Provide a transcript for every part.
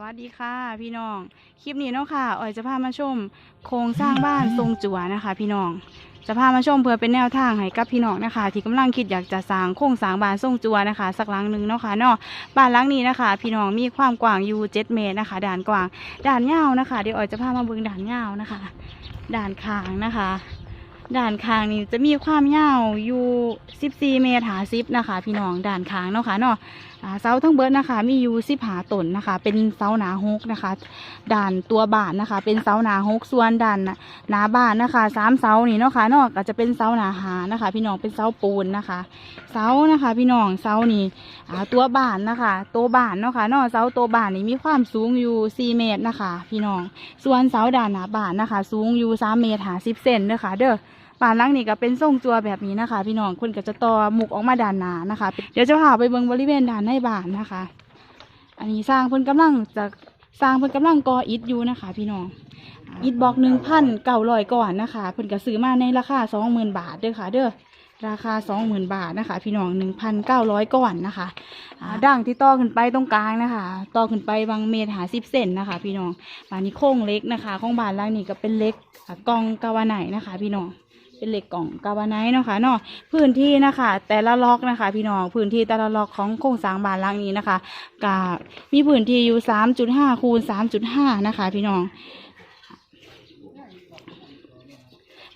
วัสดีค่ะพี่น้อง คลิปนี้เนาะค่ะออยจะพามาชม โครงสร้างบ้านทรงจั่วนะคะ พี่น้อง จะพามาชมเพื่อเป็นแนวทางให้กับพี่น้องนะคะ ที่กำลังคิดอยากจะสร้างโครงสร้างบ้านทรงจั่วนะคะ สักหลังหนึ่งเนาะค่ะเนาะบ้านหลังนี้นะคะ พี่น้องมีความกว้างอยู่เจ็ดเมตรนะคะด่านกว้างด่านยาวนะคะเดี๋ยวออยจะพามาเบิ่งด่านยาวนะคะ ด่านคางนะคะ ด่านคางนี่จะมีความยาวอยู่ 14 เมตรหาซิบนะคะ พี่น้องด่านคางเนาะค่ะเนาะ เสาทั้งเบิร์ดนะคะ มีอยู่สิบหาต้นนะคะ เป็นเสาหนาฮกนะคะด่านตัวบ้านนะคะ เป็นเสาหนาฮกส่วนด่านหนาบ้านนะคะสามเสานี่เนาะค่ะนากจะเป็นเสาหนาหานะคะ พี่น้องเป็นเสาปูนนะคะ เสานะคะ พี่น้องเสานี่ตัวบ้านนะคะตัวบ้านเนาะค่ะนาะเสาตัวบ้านนี่มีความสูงอยู่4เมตรนะคะ พี่น้องส่วนเสาด่านหนาบ้านนะคะ สูงอยู่3เมตรหาสิบเซนเด้อค่ะเด้อ บ้านหลังนี้ก็เป็นทรงจัวแบบนี้นะคะ พี่น้องคนก็จะต่อหมุกออกมาด้านหน้านะคะ เดี๋ยวจะพาไปเบิ่งบริเวณด้านในบ้านนะคะ อันนี้สร้างเพิ่นกำลังจะสร้างเพิ่นกำลังก่ออิฐอยู่นะคะ พี่น้องอิฐบล็อกหนึ่งพันเก้าร้อยก่อนนะคะเพิ่นก็ซื้อมาในราคาสองหมื่นบาทเด้อค่ะ เด้อราคาสองหมื่นบาทนะคะ พี่น้องหนึ่งพันเก้าร้อยก่อนนะคะด่างที่ต่อขึ้นไปตรงกลางนะคะต่อขึ้นไปบางเมตรหาสิบเซนนะคะ พี่น้องบานนี้โค้งเล็กนะคะของบานล่างนี้ก็เป็นเล็กกองกาวาไนนะคะ พี่น้อง เป็นเหล็กกล่องกาวาไนเนาะค่ะเนาะพื้นที่นะคะ แต่ละล็อกนะคะ พี่น้องพื้นที่แต่ละล็อกของโครงสร้างบานหล่างนี้นะคะกามีพื้นที่อยู่สามจุดห้าคูณสามจุดห้านะคะ พี่น้อง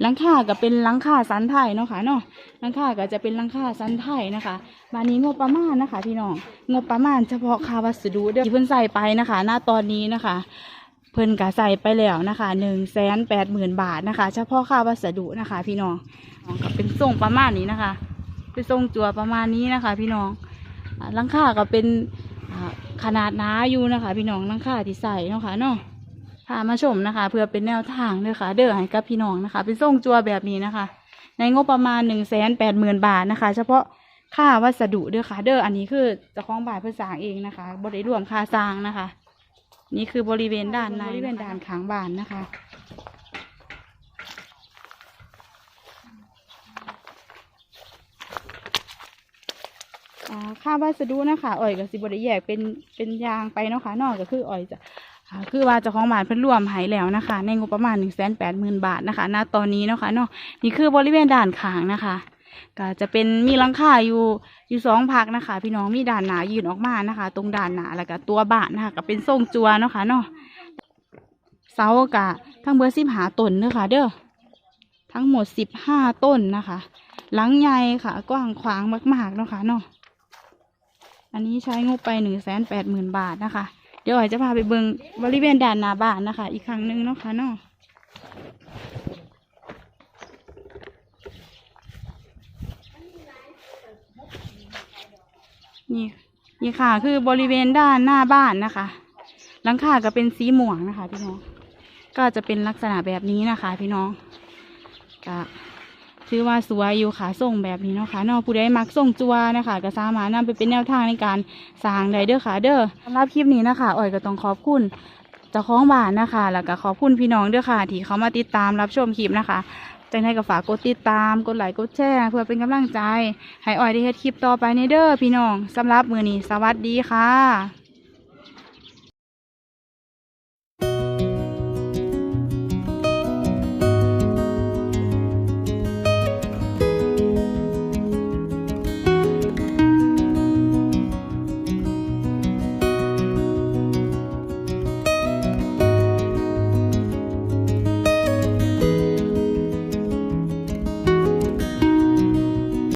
หลังคาก็เป็นหลังคาสันไทยเนาะค่ะเนาะหลังคาก็จะเป็นหลังคาสันไทยนะคะบานนี้งบประมาณนะคะ พี่น้องงบประมาณเฉพาะค่าวัสดุเด้อที่เพิ่นใส่ไปนะคะณตอนนี้นะคะ เพิ่นก็ใส่ไปแล้วนะคะหนึ่งแสนแปดหมื่นบาทนะคะ เฉพาะค่าวัสดุนะคะ พี่น้องก็เป็นทรงประมาณนี้นะคะ เป็นทรงจัวประมาณนี้นะคะ พี่น้องลังคาก็เป็นขนาดหนาอยู่นะคะ พี่น้องลังคาที่ใส่เนาะค่ะเนาะพามาชมนะคะ เพื่อเป็นแนวทางเด้อค่ะเด้อให้กับพี่น้องนะคะ เป็นส่งจัวแบบนี้นะคะ ในงบประมาณหนึ่งแสนแปดหมื่นบาทนะคะ เฉพาะค่าวัสดุเด้อค่ะ เด้ออันนี้คือเจ้าของบ้านเพื่อสร้างเองนะคะบริรวมค่าสร้างนะคะ นี่คือบริเวณด้านในบริเวณด้านขางบ้านนะคะอ่าค่าวัสดุนะคะอ่อยกับสิบริแยกเป็นเป็นยางไปเนาะค่ะนอกก็คืออ่อยจะคือว่าเจ้าของบ้านเพิ่นรวมหายแล้วนะคะ ในงบประมาณหนึ่งแสนแปดหมื่นบาทนะคะณตอนนี้เนาะค่ะเนาะนี่คือบริเวณด่านขางนะคะ ก็จะเป็นมีหลังคาอยู่อยู่สองพักนะคะ พี่น้องมีด่านหนายืนออกมานะคะ ตรงด่านหนาแล้วก็ตัวบานนะคะก็เป็นทรงจัวเนาะค่ะเนาะเสากะทั้งเบอร์สิบหาต้นเด้อค่ะเด้อทั้งหมดสิบห้าต้นนะคะหลังใหญ่ค่ะ กว้างขวางมากๆเนาะค่ะเนาะอันนี้ใช้งบไปหนึ่งแสนแปดหมื่นบาทนะคะ เดี๋ยวอ๋อยจะพาไปเบิงบริเวณด่านหนาบ้านนะคะ อีกครั้งหนึ่งเนาะค่ะเนาะ นี่นี่ค่ะ คือบริเวณด้านหน้าบ้านนะคะ หลังคาก็เป็นสีม่วงนะคะ พี่น้อง ก็จะเป็นลักษณะแบบนี้นะคะ พี่น้องก็ถือว่าสวยอยู่ค่ะส่งแบบนี้เนาะค่ะนอกผู้ใดมักส่งจัวนะคะ ก็สามารถนำไปเป็นแนวทางในการสร้างได้เด้อค่ะ เด้อสำหรับคลิปนี้นะคะอ่อยก็ต้องขอบคุณเจ้าของบ้านนะคะ แล้วก็ขอบคุณพี่น้องเด้อค่ะ ที่เขามาติดตามรับชมคลิปนะคะ จังให้ก็ฝากกดติดตาม กดไลค์ กดแชร์ เพื่อเป็นกำลังใจ ให้อ่อยได้เฮ็ดคลิปต่อไปในเด้อพี่น้องสำหรับมือนี้สวัสดีค่ะ